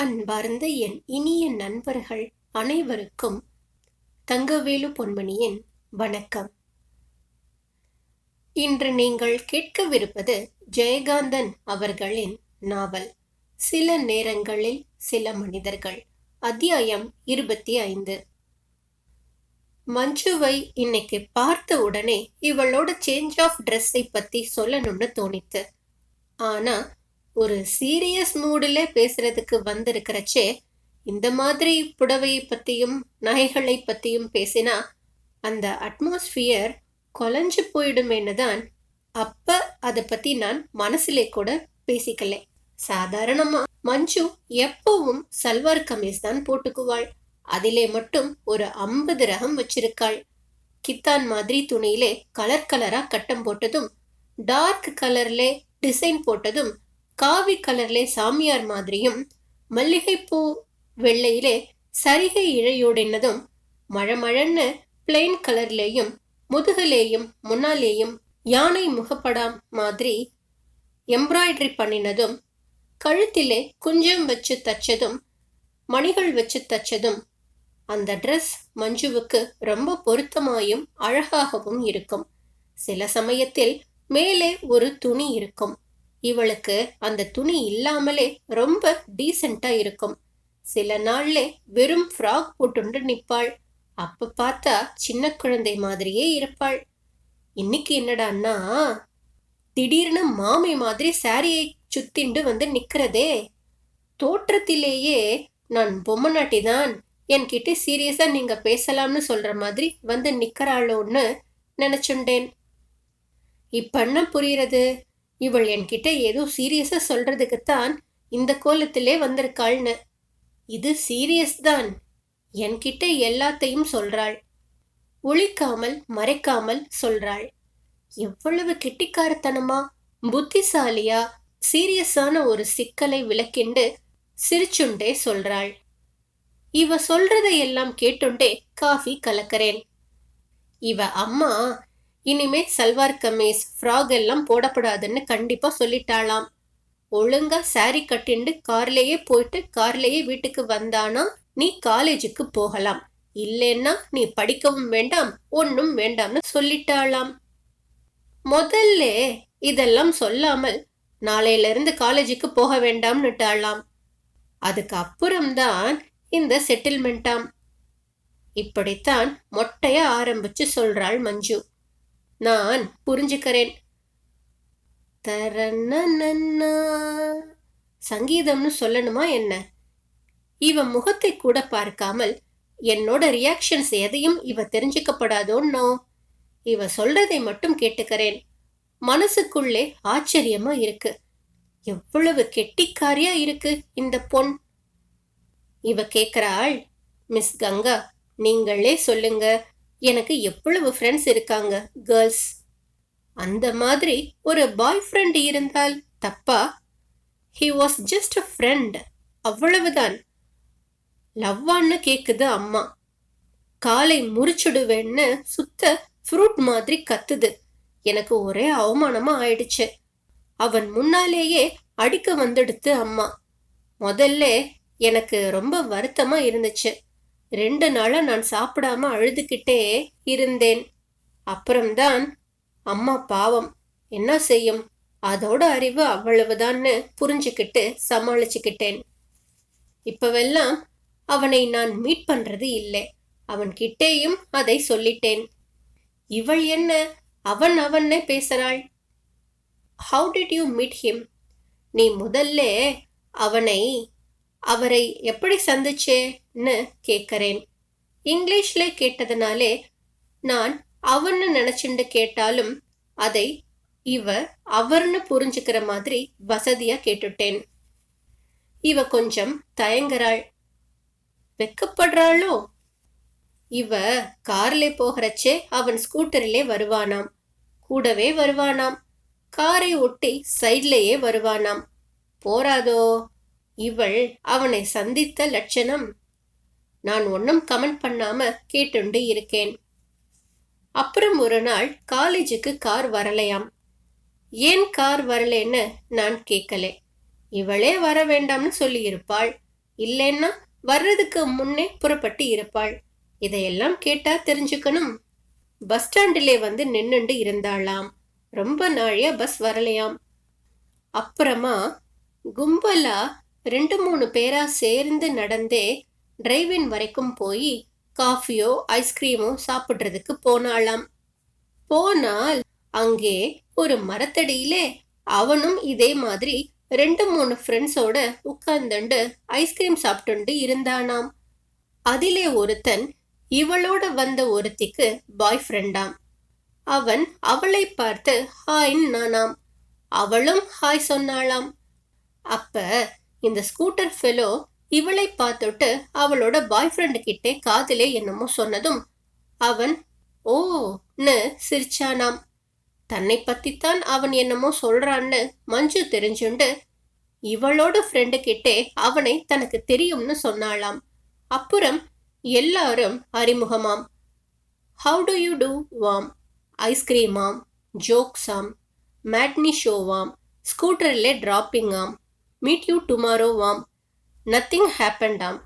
அன்பார்ந்த என் இனிய நண்பர்கள் அனைவருக்கும் தங்கவேலு பொன்மணியின் வணக்கம். இன்று நீங்கள் கேட்கவிருப்பது ஜெயகாந்தன் அவர்களின் நாவல். சில நேரங்களில் சில மனிதர்கள். அத்தியாயம் இருபத்தி ஐந்து. மஞ்சுவை இன்னைக்கு பார்த்த உடனே இவளோட சேஞ்ச் ஆஃப் ட்ரெஸ்ஸை பத்தி சொல்லணும்னு தோணித்து. ஆனா ஒரு சீரியஸ் மூடில் பேசுறதுக்கு வந்திருக்கிறச்சே இந்த மாதிரி புடவையை பத்தியும் நகைகளை பத்தியும் பேசினா அந்த அட்மாஸ்பியர் கொலைஞ்சு போயிடுமேன்னு தான் அப்ப அதை பத்தி நான் மனசிலே கூட பேசிக்கல. சாதாரணமா மஞ்சு எப்பவும் சல்வார் கமீஸ் தான் போட்டுக்குவாள். அதிலே மட்டும் ஒரு ஐம்பது ரகம் வச்சிருக்காள். கித்தான் மாதிரி துணியிலே கலர் கலரா கட்டம் போட்டதும் டார்க் கலர்ல டிசைன் போட்டதும் காவி கலர்லே சாமியார் மாதிரியும் மல்லிகைப்பூ வெள்ளையிலே சரிகை இழையோடினதும் மழமழன்னு பிளெயின் கலர்லேயும் முதுகலேயும் முன்னாலேயும் யானை முகப்படாம் மாதிரி எம்ப்ராய்டரி பண்ணினதும் கழுத்திலே குஞ்சம் வச்சு தச்சதும் மணிகள் வச்சு தச்சதும் அந்த ட்ரெஸ் மஞ்சுவுக்கு ரொம்ப பொருத்தமாயும் அழகாகவும் இருக்கும். சில சமயத்தில் மேலே ஒரு துணி இருக்கும். இவளுக்கு அந்த துணி இல்லாமலே ரொம்ப டீசெண்டா இருக்கும். சில நாள்ல வெறும் ஃப்ராக் போட்டுண்டு நிற்பாள் அப்ப பார்த்தா சின்ன குழந்தை மாதிரியே இருப்பாள். இன்னைக்கு என்னடான்னா திடீர்னு மாமி மாதிரி சாரியை சுத்திண்டு வந்து நிக்கிறதே. தோற்றத்திலேயே நான் பொம்மநாட்டி தான் என்கிட்ட சீரியஸா நீங்க பேசலாம்னு சொல்ற மாதிரி வந்து நிக்கிறாளோன்னு நினைச்சுண்டேன். என்ன புரியுறது? இவள் என்கிட்ட ஏதோ சீரியஸாக சொல்றதுக்குத்தான் இந்த கோலத்திலே வந்திருக்காள்னு. இது சீரியஸ் தான். என்கிட்ட எல்லாத்தையும் சொல்றாள். ஒழிக்காமல் மறைக்காமல் சொல்றாள். எவ்வளவு கிட்டிக்காரத்தனமா. புத்திசாலியா சீரியஸான ஒரு சிக்கலை விளக்கிண்டு சிரிச்சுண்டே சொல்றாள். இவ சொல்றதை எல்லாம் கேட்டுண்டே காஃபி கலக்கிறேன். இவ அம்மா இனிமே சல்வார் கமீஸ் ஃப்ராக் எல்லாம் போடப்படாதுன்னு கண்டிப்பா சொல்லிட்டாளாம். ஒழுங்கா சாரி கட்டிண்டு கார்லேயே போயிட்டு கார்லேயே வீட்டுக்கு வந்தானா நீ காலேஜுக்கு போகலாம். இல்லைன்னா நீ படிக்கவும் வேண்டாம் ஒன்றும் வேண்டாம்னு சொல்லிட்டாளாம். முதல்ல இதெல்லாம் சொல்லாமல் நாளையிலிருந்து காலேஜுக்கு போக வேண்டாம்னுட்டாளாம். அதுக்கு அப்புறம்தான் இந்த செட்டில்மெண்டாம் இப்படித்தான் மொட்டைய ஆரம்பிச்சு சொல்றாள் மஞ்சு. நான் புரிஞ்சுக்கிறேன். தரன்னா சங்கீதம்னு சொல்லணுமா என்ன? இவ முகத்தை கூட பார்க்காமல் என்னோட ரியாக்ஷன்ஸ் எதையும் இவ தெரிஞ்சுக்கப்படாதோன்னோ? இவ சொல்றதை மட்டும் கேட்டுக்கிறேன். மனசுக்குள்ளே ஆச்சரியமா இருக்கு. எவ்வளவு கெட்டிக்காரியா இருக்கு இந்த பொன். இவ கேக்குறாள் மிஸ் கங்கா நீங்களே சொல்லுங்க. எனக்கு எவ்வளவு ஃப்ரெண்ட்ஸ் இருக்காங்க கேர்ள்ஸ் அந்த மாதிரி ஒரு பாய் ஃப்ரெண்ட் இருந்தால் தப்பா? He was just a friend அவ்வளவுதான். லவ்வான்னு கேக்குது அம்மா. காலை முறிச்சுடுவேன்னு சுத்த ஃப்ரூட் மாதிரி கத்துது. எனக்கு ஒரே அவமானமா ஆயிடுச்சு. அவன் முன்னாலேயே அடிக்க வந்துடுத்து அம்மா. முதல்ல எனக்கு ரொம்ப வருத்தமா இருந்துச்சு. ரெண்டு நாளாக நான் சாப்பிடாம அழுதுகிட்டே இருந்தேன். அப்புறம்தான் அம்மா பாவம் என்ன செய்யும்? அதோட அறிவு அவ்வளவுதான்னு புரிஞ்சுக்கிட்டு சமாளிச்சுக்கிட்டேன். இப்பவெல்லாம் அவனை நான் மீட் பண்றது இல்லை. அவன் கிட்டேயும் அதை சொல்லிட்டேன். இவள் என்ன? அவன் அவன்னே பேசுறாள். How did you meet him நீ முதல்ல அவனை அவரை எப்படி சந்திச்சே? ன்னு கேட்கறேன் இங்கிலீஷ்ல கேட்டதுனாலே நான் அவன்னு நினைச்சுண்டு கேட்டாலும் அதை இவ அவர்னு புரிஞ்சுக்கிற மாதிரி வசதியா கேட்டுட்டேன். இவ கொஞ்சம் தயங்குறாள். வெக்கப்படுறாளோ? இவ கார்ல போகிறச்சே அவன் ஸ்கூட்டரிலே வருவானாம். கூடவே வருவானாம். காரை ஒட்டி சைட்லேயே வருவானாம். போராதோ இவள் அவனை சந்தித்த லட்சணம் நான் ஒன்றும் கமெண்ட் பண்ணாம கேட்டுண்டு இருக்கேன். அப்புறம் ஒரு நாள் காலேஜுக்கு கார் வரலையாம். ஏன் கார் வரலன்னு நான் கேட்கல. இவளே வர வேண்டாம்னு சொல்லியிருப்பாள். இல்லைன்னா வர்றதுக்கு முன்னே புறப்பட்டு இருப்பாள். இதையெல்லாம் கேட்டா தெரிஞ்சுக்கணும். பஸ் ஸ்டாண்டிலே வந்து நின்னுண்டு இருந்தாளாம். ரொம்ப நாழியா பஸ் வரலையாம். அப்புறமா கும்பலா ரெண்டு மூணு பேரா சேர்ந்து நடந்தே டிரைவின் வரைக்கும் போய் காஃபியோ ஐஸ்கிரீமோ சாப்பிட்றதுக்கு போனாளாம். போனால் அங்கே ஒரு மரத்தடியிலே அவனும் இதே மாதிரி ரெண்டு மூணு ஃப்ரெண்ட்ஸோட உட்கார்ந்துண்டு ஐஸ்கிரீம் சாப்பிட்டுண்டு இருந்தானாம். அதிலே ஒருத்தன் இவளோட வந்த ஒருத்திக்கு பாய் ஃப்ரெண்டாம் அவன் அவளை பார்த்து ஹாய்ன்னு நானாம். அவளும் ஹாய் சொன்னாளாம். அப்ப இந்த ஸ்கூட்டர் ஃபெலோ இவளை பார்த்துட்டு அவளோட பாய் ஃப்ரெண்டு கிட்டே காதிலே என்னமோ சொன்னதும் அவன் ஓன்னு சிரிச்சானாம். தன்னை பத்தித்தான் அவன் என்னமோ சொல்றான்னு மஞ்சு தெரிஞ்சுண்டு இவளோட ஃப்ரெண்டு கிட்டே அவனை தனக்கு தெரியும்னு சொன்னாளாம். அப்புறம் எல்லாரும் அறிமுகமாம். ஹவு டு யூ டூ வாம். ஐஸ்கிரீமாம் ஜோக்ஸாம் மேட்னி ஷோவாம் ஸ்கூட்டரில் டிராப்பிங்காம் மீட் யூ டுமாரோ வாம். நத்திங் ஹேப்பண்டாம்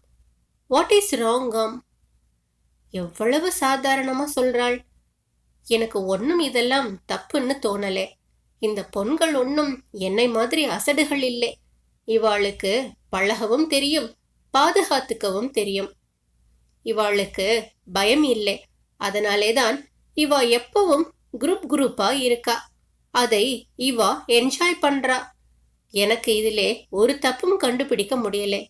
வாட் இஸ் ராங்காம் எவ்வளவு சாதாரணமாக சொல்கிறாள் எனக்கு ஒன்றும் இதெல்லாம் தப்புன்னு தோணலே. இந்த பொண்கள் ஒன்றும் என்னை மாதிரி அசடுகள் இல்லை. இவாளுக்கு பழகவும் தெரியும் பாதுகாத்துக்கவும் தெரியும். இவாளுக்கு பயம் இல்லை. அதனாலேதான் இவா எப்பவும் குரூப் குரூப்பா இருக்கா. அதை இவா என்ஜாய் பண்றா. எனக்கு இதிலே ஒரு தப்பும் கண்டுபிடிக்க முடியலை.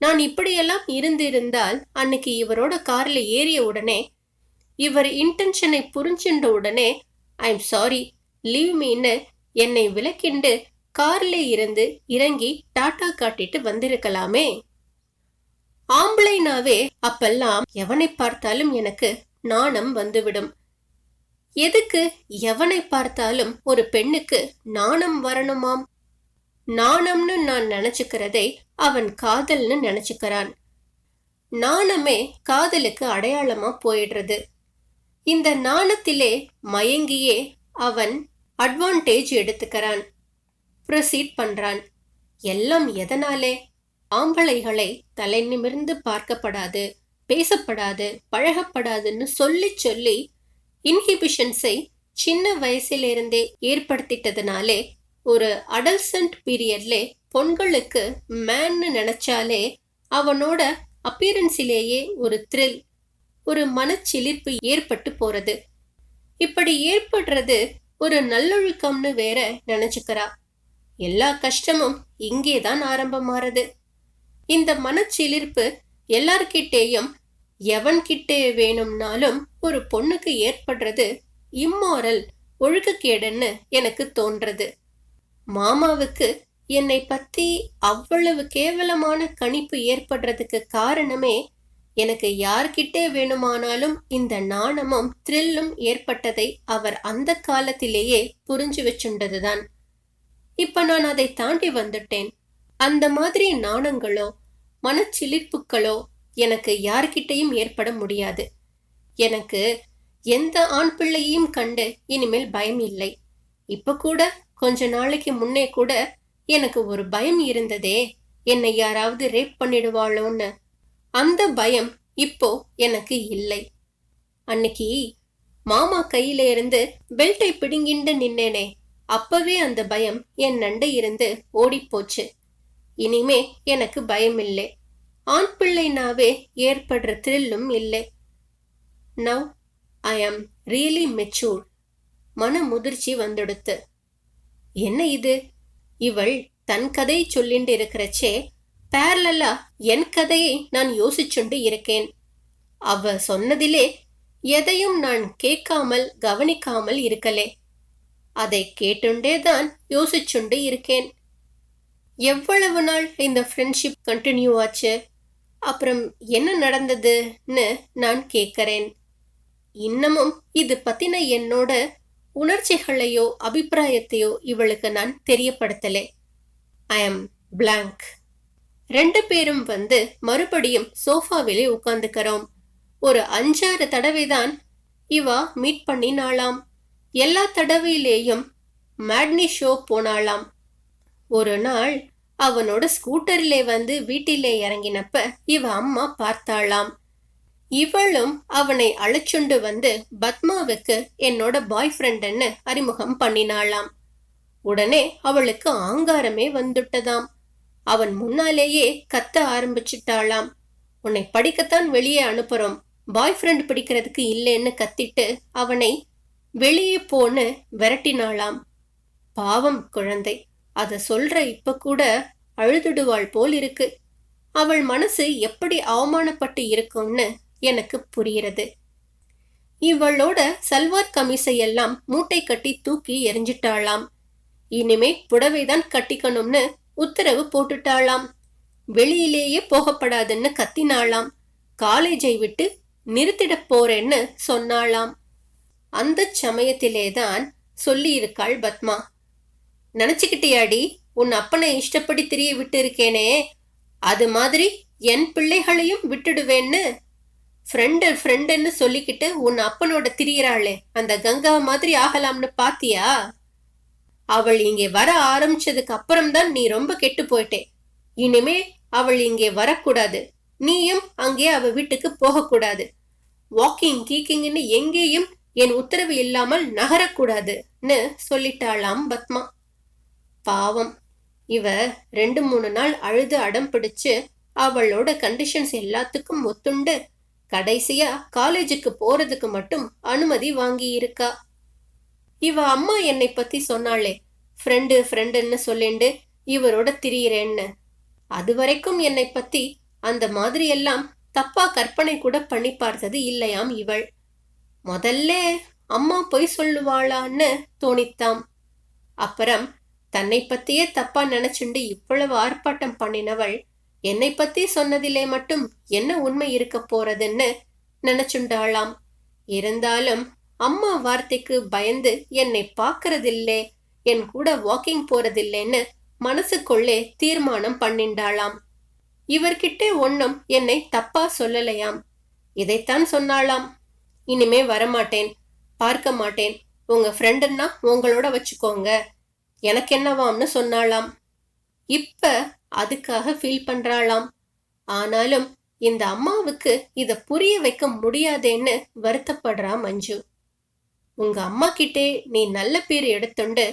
நான் இப்படியெல்லாம் இருந்திருந்தால் அன்னைக்கு இவரோட கார்ல ஏறிய உடனே இவர் இன்டென்ஷனை புரிஞ்சின்ற உடனே ஐ எம் சாரி லீவ் மீன்னு என்னை விளக்கிண்டு கார்ல இருந்து இறங்கி டாட்டா காட்டிட்டு வந்திருக்கலாமே. ஆம்பளைனாவே அப்பெல்லாம் எவனை பார்த்தாலும் எனக்கு நாணம் வந்துவிடும். எதுக்கு எவனை பார்த்தாலும் ஒரு பெண்ணுக்கு நாணம் வரணுமாம்? நாணம்னு நான் நினைச்சுக்கிறதை அவன் காதல்னு நினைச்சுக்கிறான். நாணமே காதலுக்கு அடையாளமா போயிடுறது. இந்த நாணத்திலே மயங்கியே அவன் அட்வான்டேஜ் எடுத்துக்கிறான். ப்ரொசீட் பண்றான். எல்லாம் எதனாலே? ஆம்பளைகளை தலை நிமிர்ந்து பார்க்கப்படாது பேசப்படாது பழகப்படாதுன்னு சொல்லி சொல்லி இன்ஹிபிஷன்ஸை சின்ன வயசிலிருந்தே ஏற்படுத்திட்டதுனாலே ஒரு அடல்சன்ட் பீரியட்ல பொண்களுக்கு மேன்னு நினைச்சாலே அவனோட அப்பியரன்ஸிலேயே ஒரு த்ரில் ஒரு மனச்சிலிர்ப்பு ஏற்பட்டு போறது. இப்படி ஏற்படுறது ஒரு நல்லொழுக்கம்னு வேற நினைச்சுக்கிறா. எல்லா கஷ்டமும் இங்கேதான் ஆரம்பமாறது. இந்த மனச்சிலிர்ப்பு எல்லார்கிட்டேயும் எவன்கிட்டே வேணும்னாலும் ஒரு பொண்ணுக்கு ஏற்படுறது இம்மாரல் ஒழுக்கக்கேடுன்னு எனக்கு தோன்றது. மாமாவுக்கு என்னை பத்தி அவ்வளவு கேவலமான கணிப்பு ஏற்படுறதுக்கு காரணமே எனக்கு யார்கிட்டே வேணுமானாலும் இந்த நாணமும் த்ரில்லும் ஏற்பட்டதை அவர் அந்த காலத்திலேயே புரிஞ்சு வச்சுண்டதுதான். இப்ப நான் அதை தாண்டி வந்துட்டேன். அந்த மாதிரி நாணங்களோ மனச்சிலிர்ப்புகளோ எனக்கு யார்கிட்டையும் ஏற்பட முடியாது. எனக்கு எந்த ஆண் பிள்ளையையும் கண்டு இனிமேல் பயம் இல்லை இப்ப கூட கொஞ்ச நாளைக்கு முன்னே கூட எனக்கு ஒரு பயம் இருந்ததே. என்னை யாராவது ரேப் பண்ணிடுவாளோன்னு. அந்த பயம் இப்போ எனக்கு இல்லை. அன்னைக்கு மாமா கையில இருந்து பெல்ட்டை பிடுங்கிண்டு நின்னேனே. அப்பவே அந்த பயம் என் நண்டை இருந்து ஓடிப்போச்சு. இனிமே எனக்கு பயம் இல்லை ஆண் பிள்ளைனாவே ஏற்படுற த்ரில்லும் இல்லை. Now I am really mature மன முதிர்ச்சி வந்துடுத்து. என்ன இது? இவள் தன் கதை சொல்லிண்டு இருக்கிறச்சே பேரலா என் கதையை நான் யோசிச்சுண்டு இருக்கேன். அவ சொன்னதிலே எதையும் நான் கேட்காமல் கவனிக்காமல் இருக்கலே. அதை கேட்டுண்டே தான் யோசிச்சுண்டு இருக்கேன். எவ்வளவு நாள் இந்த ஃப்ரெண்ட்ஷிப் கண்டினியூ ஆச்சு? அப்புறம் என்ன நடந்ததுன்னு நான் கேட்கறேன். இன்னமும் இது பத்தின என்னோட உணர்ச்சிகளையோ அபிப்பிராயத்தையோ இவளுக்கு நான் தெரியப்படுத்தலே. ஐ எம் பிளாங்க் ரெண்டு பேரும் வந்து மறுபடியும் சோஃபாவிலே உட்கார்ந்துக்கிறோம். ஒரு அஞ்சாறு தடவை தான் இவா மீட் பண்ணினாளாம். எல்லா தடவையிலேயும் மேட்னி ஷோ போனாளாம். ஒரு நாள் அவனோட ஸ்கூட்டரிலே வந்து வீட்டிலே இறங்கினப்ப இவ அம்மா பார்த்தாளாம். இவளும் அவனை அழைச்சுண்டு வந்து பத்மாவுக்கு என்னோட பாய் ஃப்ரெண்டுன்னு அறிமுகம் பண்ணினாளாம். உடனே அவளுக்கு ஆங்காரமே வந்துட்டதாம். அவன் முன்னாலேயே கத்த ஆரம்பிச்சிட்டாளாம். உன்னை படிக்கத்தான் வெளியே அனுப்புறோம். பாய் ஃப்ரெண்ட் பிடிக்கிறதுக்கு இல்லைன்னு கத்திட்டு அவனை வெளியே போன்னு விரட்டினாளாம். பாவம் குழந்தை. அதை சொல்ற இப்ப கூட அழுதுடுவாள் போல் இருக்கு அவள் மனசு எப்படி அவமானப்பட்டு இருக்கும்னு எனக்கு புரிகிறது. இவளோட சல்வார் கமிசை எல்லாம் மூட்டை கட்டி தூக்கி எரிஞ்சிட்டாளாம் இனிமே புடவைதான் கட்டிக்கணும்னு உத்தரவு போட்டுட்டாளாம். வெளியிலேயே போகப்படாதுன்னு கத்தினாளாம். காலேஜை விட்டு நிறுத்திடப் போறேன்னு சொன்னாளாம். அந்த சமயத்திலேதான் தான் சொல்லியிருக்காள் பத்மா. நினச்சிக்கிட்டியாடி உன் அப்பனை இஷ்டப்படி திரிய விட்டு இருக்கேனே. அது மாதிரி என் பிள்ளைகளையும் விட்டுடுவேன்னு ஃப்ரெண்டு ஃப்ரெண்டுன்னு சொல்லிக்கிட்டு உன் அப்பனோட திரியறாளே அந்த கங்கா மாதிரி ஆகலாம்னு பாத்தியா? அவள் இங்கே வர ஆரம்பிச்சதுக்கு அப்புறம்தான் நீ ரொம்ப கெட்டு போயிட்டே. இனிமே அவள் இங்கே வரக்கூடாது. நீயும் அங்கே அவ வீட்டுக்கு போகக்கூடாது. வாக்கிங் கீக்கிங்னு எங்கேயும் என் உத்தரவு இல்லாமல் நகரக்கூடாதுன்னு சொல்லிட்டாளாம் பத்மா. பாவம். இவ ரெண்டு மூணு நாள் அழுது அடம் பிடிச்சு அவளோட கண்டிஷன்ஸ் எல்லாத்துக்கும் ஒத்துண்டு கடைசியா காலேஜுக்கு போறதுக்கு மட்டும் அனுமதி வாங்கி இருக்கா இவ அம்மா என்னை பத்தி சொன்னாளே ஃப்ரெண்டு ஃப்ரெண்டுன்னு சொல்லிண்டு இவரோட திரியிறேன்னு. அது வரைக்கும் என்னை பத்தி அந்த மாதிரி எல்லாம் தப்பா கற்பனை கூட பண்ணி பார்த்தது இல்லையாம் இவள். முதல்ல அம்மா பொய் சொல்லுவாளான்னு தோணித்தாம். அப்புறம் தன்னை பத்தியே தப்பா நினைச்சுண்டு இவ்வளவு ஆர்ப்பாட்டம் பண்ணினவள் என்னை பத்தி சொன்னதிலே மட்டும் என்ன உண்மை இருக்க போறதுன்னு நினைச்சுண்டாளாம். இருந்தாலும் அம்மா வார்த்தைக்கு பயந்து என்னை பார்க்கறதில்லே என் கூட வாக்கிங் போறதில்லைன்னு மனசுக்குள்ளே தீர்மானம் பண்ணிண்டாளாம். இவர்கிட்டே ஒன்னும் என்னை தப்பா சொல்லலையாம். இதைத்தான் சொன்னாளாம். இனிமே வரமாட்டேன் பார்க்க மாட்டேன். உங்க ஃப்ரெண்டுன்னா உங்களோட வச்சுக்கோங்க. எனக்கு என்னவாம்னு சொன்னாளாம். இப்ப அதுக்காக ஃபீல் பண்றாளாம். ஆனாலும் இந்த அம்மாவுக்கு இத புரிய வைக்க முடியாதேன்னு வருத்தப்படுறா மஞ்சு. உங்க அம்மா கிட்டே நீ நல்ல பேர் எடுத்துண்டு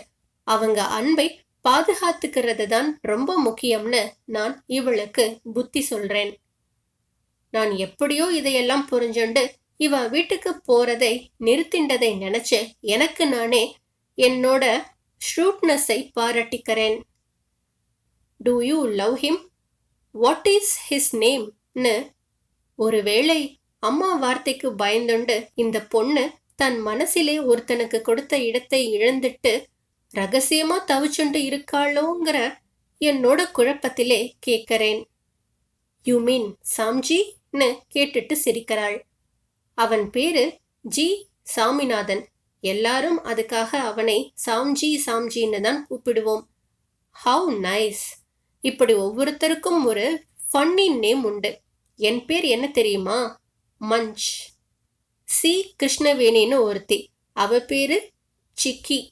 அவங்க அன்பை பாதுகாத்துக்கிறது தான் ரொம்ப முக்கியம்னு நான் இவளுக்கு புத்தி சொல்றேன். நான் எப்படியோ இதையெல்லாம் புரிஞ்சுண்டு இவ வீட்டுக்கு போறதை நிறுத்திண்டதை நினைச்சு எனக்கு நானே என்னோட ஷ்ரூட்னஸை பாராட்டிக்கிறேன். Do you love him what is his நேம்னு ஒருவேளை அம்மா வார்த்தைக்கு பயந்துண்டு இந்த பொண்ணு தன் மனசிலே ஒருத்தனுக்கு கொடுத்த இடத்தை இழந்துட்டு ரகசியமா தவிச்சுண்டு இருக்காளோங்கிற என்னோட குழப்பத்திலே கேட்கிறேன் யூ மீன் சாம்ஜின்னு கேட்டுட்டு சிரிக்கிறாள். அவன் பேரு ஜி சாமிநாதன். எல்லாரும் அதுக்காக அவனை சாம்ஜி சாம்ஜின்னு தான் கூப்பிடுவோம். ஹவு நைஸ் இப்படி ஒவ்வொருத்தருக்கும் ஒரு ஃபன்னி நேம் உண்டு. என் பேர் என்ன தெரியுமா? மஞ்ச். சி. கிருஷ்ணவேணின்னு ஒருத்தி. அவ பேரு சிக்கி.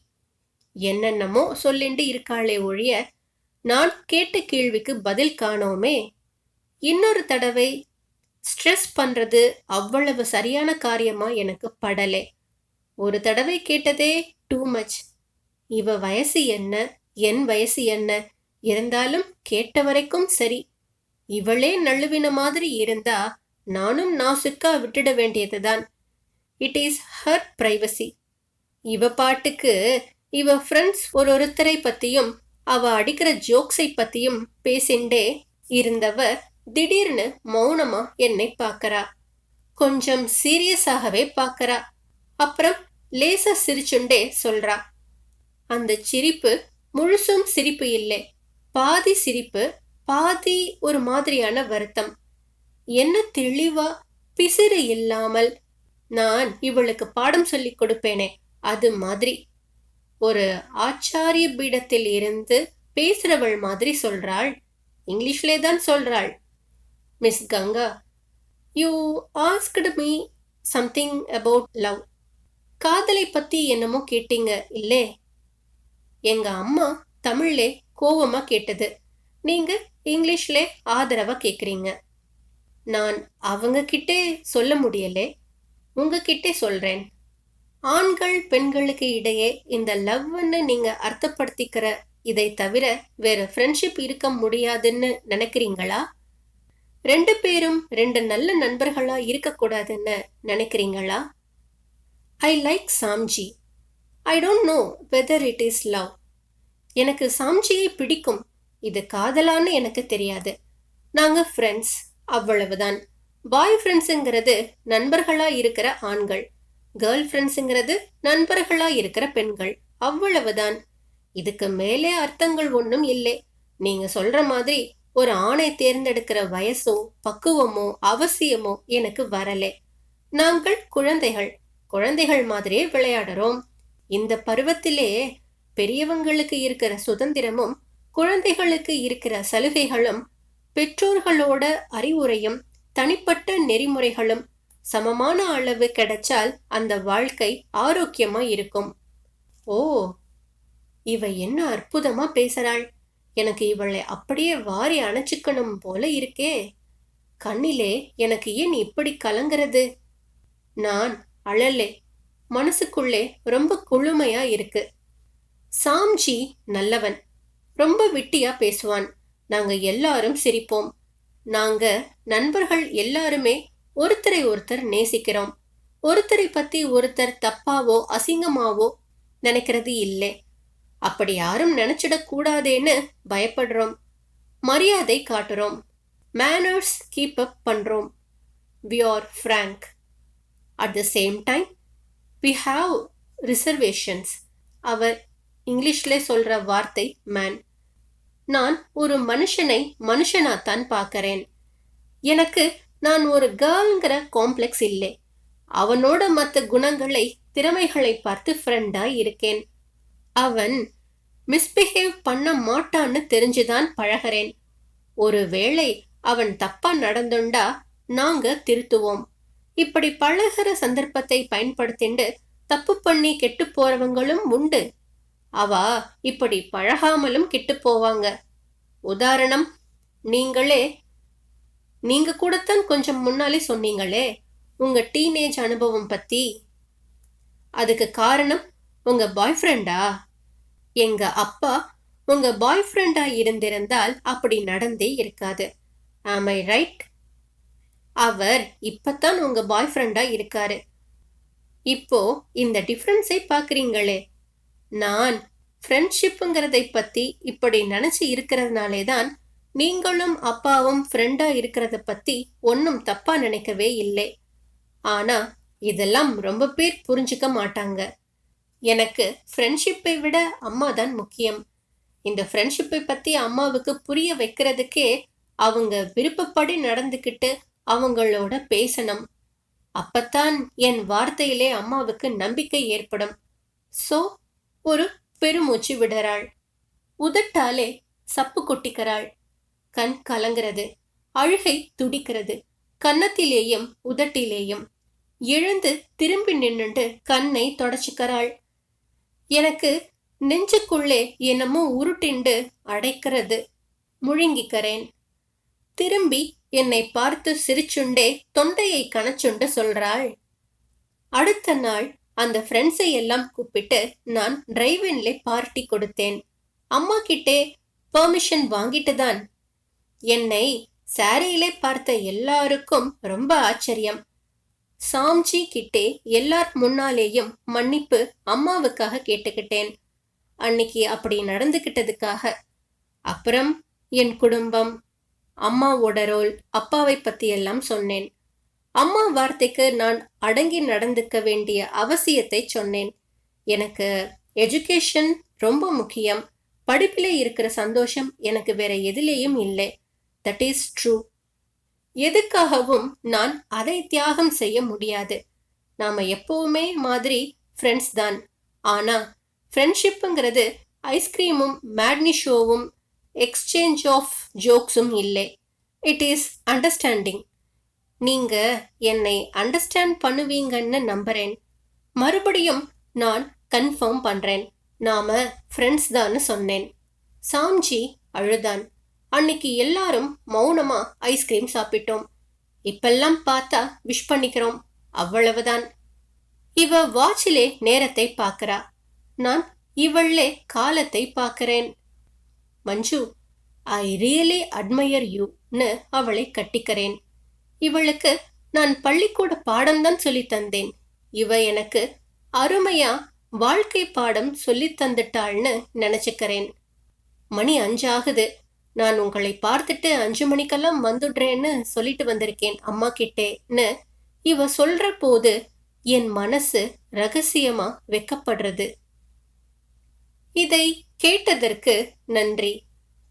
என்னென்னமோ சொல்லிண்டு இருக்காளே ஒழிய நான் கேட்ட கேள்விக்கு பதில் காணோமே. இன்னொரு தடவை ஸ்ட்ரெஸ் பண்ணுறது அவ்வளவு சரியான காரியமாக எனக்கு படலே. ஒரு தடவை கேட்டதே டூ மச் இவ வயசு என்ன? என் வயசு என்ன? இருந்தாலும் கேட்ட வரைக்கும் சரி. இவளே நழுவின மாதிரி இருந்தா நானும் நாசுக்கா விட்டுட வேண்டியதுதான். இட் இஸ் ஹர் பிரைவசி இவ பாட்டுக்கு இவ ஃப்ரெண்ட்ஸ் ஒரு ஒருத்தரை பத்தியும் அவ அடிக்கிற ஜோக்ஸை பத்தியும் பேசிண்டே இருந்தவ திடீர்னு மௌனமா என்னை பார்க்கறா கொஞ்சம் சீரியஸாகவே பார்க்கறா அப்புறம் லேசா சிரிச்சுண்டே சொல்றா. அந்த சிரிப்பு முழுசும் சிரிப்பு இல்லை. பாதி சிரிப்பு பாதி ஒரு மாதிரியான வருத்தம். என்ன தெளிவா பிசிறு இல்லாமல் நான் இவளுக்கு பாடம் சொல்லி கொடுப்பேனே அது மாதிரி. ஒரு ஆச்சாரிய பீடத்தில் இருந்து பேசுறவள் மாதிரி சொல்றாள். இங்கிலீஷ்லே தான் சொல்றாள். Miss Ganga you asked me something about love காதலை பத்தி என்னமோ கேட்டீங்க இல்லே? எங்க அம்மா தமிழ்லே கோவமா கேட்டது. நீங்க இங்கிலீஷ்ல ஆதரவா கேக்குறீங்க. நான் அவங்க கிட்டே சொல்ல முடியலே. உங்ககிட்டே சொல்றேன். ஆண்கள் பெண்களுக்கு இடையே இந்த லவ்னு நீங்க அர்த்தப்படுத்திக்கிற இதை தவிர வேற ஃப்ரெண்ட்ஷிப் இருக்க முடியாதுன்னு நினைக்கிறீங்களா? ரெண்டு பேரும் ரெண்டு நல்ல நண்பர்களா இருக்கக்கூடாதுன்னு நினைக்கிறீங்களா? I like Samji I don't know whether it is love எனக்கு சாம்ஜியை பிடிக்கும். இது காதலான்னு எனக்கு தெரியாது. நாங்க ஃப்ரெண்ட்ஸ் அவ்வளவுதான். பாய் ஃப்ரெண்ட்ஸுங்கிறது நண்பர்களா இருக்கிற ஆண்கள். கேர்ள் ஃப்ரெண்ட்ஸுங்கிறது நண்பர்களா இருக்கிற பெண்கள். அவ்வளவுதான். இதுக்கு மேலே அர்த்தங்கள் ஒன்றும் இல்லை. நீங்க சொல்ற மாதிரி ஒரு ஆணை தேர்ந்தெடுக்கிற வயசோ பக்குவமோ அவசியமோ எனக்கு வரலே. நாங்கள் குழந்தைகள். குழந்தைகள் மாதிரியே விளையாடுறோம். இந்த பருவத்திலே பெரியவங்களுக்கு இருக்கிற சுதந்திரமும் குழந்தைகளுக்கு இருக்கிற சலுகைகளும் பெற்றோர்களோட அறிவுரையும் தனிப்பட்ட நெறிமுறைகளும் சமமான அளவு கிடைச்சால் அந்த வாழ்க்கை ஆரோக்கியமா இருக்கும். ஓ இவ என்ன அற்புதமா பேசுறாள். எனக்கு இவளை அப்படியே வாரி அணைச்சிக்கணும் போல இருக்கே. கண்ணிலே எனக்கு ஏன் இப்படி கலங்கிறது? நான் அழலே. மனசுக்குள்ளே ரொம்ப குளுமையா இருக்கு. சாம்ஜி நல்லவன். ரொம்ப விட்டியா பேசுவான். நாங்க எல்லாரும் சிரிப்போம். நாங்க நண்பர்கள் எல்லாருமே ஒருத்தரை ஒருத்தர் நேசிக்கிறோம். ஒருத்தரை பத்தி ஒருத்தர் தப்பாவோ அசிங்கமாவோ நினைக்கிறது இல்லை. அப்படி யாரும் நினைச்சிடக் கூடாதேன்னு பயப்படுறோம். மரியாதை காட்டுறோம். மேனர்ஸ் கீப் அப் பண்றோம். We are frank at the same time we have reservations அவர் இங்கிலீஷ்ல சொல்ற வார்த்தை மேன் நான் ஒரு மனுஷனை மனுஷனாத்தான் பார்க்கறேன். எனக்கு நான் ஒரு கேர்ள்ங்கிற காம்ப்ளெக்ஸ் இல்லை. அவனோட மற்ற குணங்களை திறமைகளை பார்த்து ஃப்ரெண்டா இருக்கேன். அவன் மிஸ்பிஹேவ் பண்ண மாட்டான்னு தெரிஞ்சுதான் பழகிறேன். ஒருவேளை அவன் தப்பா நடந்துண்டா நாங்க திருத்துவோம். இப்படி பழகிற சந்தர்ப்பத்தை பயன்படுத்திண்டு தப்பு பண்ணி கெட்டு போறவங்களும் உண்டு. அவா இப்படி பழகாமலும் கெட்டு போவாங்க. உதாரணம் நீங்களே நீங்க கூடத்தான் கொஞ்சம் முன்னாலே சொன்னீங்களே உங்க டீனேஜ் அனுபவம் பத்தி. அதுக்கு காரணம் உங்க பாய் ஃப்ரெண்டா எங்க அப்பா உங்க பாய் ஃப்ரெண்டா இருந்திருந்தால் அப்படி நடந்தே இருக்காது. ஆமை ரைட் அவர் இப்பத்தான் உங்க பாய் ஃப்ரெண்டா இருக்காரு. இப்போ இந்த டிஃப்ரென்ஸை பாக்குறீங்களே நான் ஃப்ரெண்ட்ஷிப்புங்கிறதை பத்தி இப்படி நினைச்சு இருக்கிறதுனாலே தான் நீங்களும் அப்பாவும் ஃப்ரெண்டா இருக்கிறத பத்தி ஒன்னும் தப்பா நினைக்கவே இல்லை. ஆனா இதெல்லாம் ரொம்ப பேர் புரிஞ்சுக்க மாட்டாங்க. எனக்கு ஃப்ரெண்ட்ஷிப்பை விட அம்மா தான் முக்கியம். இந்த ஃப்ரெண்ட்ஷிப்பை பத்தி அம்மாவுக்கு புரிய வைக்கிறதுக்கே அவங்க விருப்பப்படி நடந்துக்கிட்டு அவங்களோட பேசணும். அப்பத்தான் என் வார்த்தையிலே அம்மாவுக்கு நம்பிக்கை ஏற்படும். ஸோ ஒரு பெருமூச்சு விடுறாள். உதட்டாலே சப்பு கொட்டிக்கிறாள். கண் கலங்கிறது. அழுகை துடிக்கிறது. கன்னத்திலேயும் உதட்டிலேயும். எழுந்து திரும்பி நின்னுண்டு கண்ணை தொடச்சிக்கிறாள். எனக்கு நெஞ்சுக்குள்ளே என்னமோ உருட்டிண்டு அடைக்கிறது. முழுங்கிக்கிறேன். திரும்பி என்னை பார்த்து சிரிச்சுண்டே தொண்டையை கணச்சுண்டு சொல்றாள். அடுத்த நாள் அந்த ஃப்ரெண்ட்ஸை எல்லாம் கூப்பிட்டு நான் டிரைவின்ல பார்ட்டி கொடுத்தேன். அம்மா கிட்டே பெர்மிஷன் வாங்கிட்டு தான் என்னை சாரியிலே பார்த்த எல்லாருக்கும் ரொம்ப ஆச்சரியம். சாம்ஜி கிட்டே எல்லார் முன்னாலேயும் மன்னிப்பு அம்மாவுக்காக கேட்டுக்கிட்டேன். அன்னைக்கு அப்படி நடந்துகிட்டதுக்காக. அப்புறம் என் குடும்பம் அம்மாவோட ரோல் அப்பாவை பத்தி எல்லாம் சொன்னேன். அம்மா வார்த்தைக்கு நான் அடங்கி நடந்துக்க வேண்டிய அவசியத்தை சொன்னேன். எனக்கு எஜுகேஷன் ரொம்ப முக்கியம். படிப்பிலே இருக்கிற சந்தோஷம் எனக்கு வேற எதிலேயும் இல்லை. தட் இஸ் ட்ரூ எதுக்காகவும் நான் அதை தியாகம் செய்ய முடியாது. நாம எப்பவுமே மாதிரி ஃப்ரெண்ட்ஸ் தான். ஆனா ஃப்ரெண்ட்ஷிப்புங்கிறது ஐஸ்கிரீமும் மேட்னி ஷோவும் எக்ஸ்சேஞ்ச் ஆஃப் ஜோக்ஸும் இல்லை. இட் இஸ் அண்டர்ஸ்டாண்டிங் நீங்க என்னை அண்டர்ஸ்டாண்ட் பண்ணுவீங்கன்னு நம்புறேன். மறுபடியும் நான் கன்ஃபார்ம் பண்றேன். நாம ஃப்ரெண்ட்ஸ் தான்னு சொன்னேன். சாம்ஜி அழுதான். அன்னைக்கு எல்லாரும் மௌனமா ஐஸ்கிரீம் சாப்பிட்டோம். இப்பெல்லாம் பார்த்தா விஷ் பண்ணிக்கிறோம். அவ்வளவுதான். இவ வாட்சிலே நேரத்தை பார்க்கறா. நான் இவள்லே காலத்தை பார்க்கிறேன். மஞ்சு ஐ ரியலி அட்மையர் யூன்னு அவளை கட்டிக்கிறேன். இவளுக்கு நான் பள்ளிக்கூட பாடம்தான் சொல்லி தந்தேன். இவ எனக்கு அருமையா வாழ்க்கை பாடம் சொல்லி தந்துட்டாள்னு நினைச்சுக்கிறேன். மணி அஞ்சாகுது. நான் உங்களை பார்த்துட்டு அஞ்சு மணிக்கெல்லாம் வந்துடுறேன்னு சொல்லிட்டு வந்திருக்கேன் அம்மா கிட்டேன்னு இவ சொல்ற போது என் மனசு ரகசியமா வெக்கப்படுறது. இதை கேட்டதற்கு நன்றி.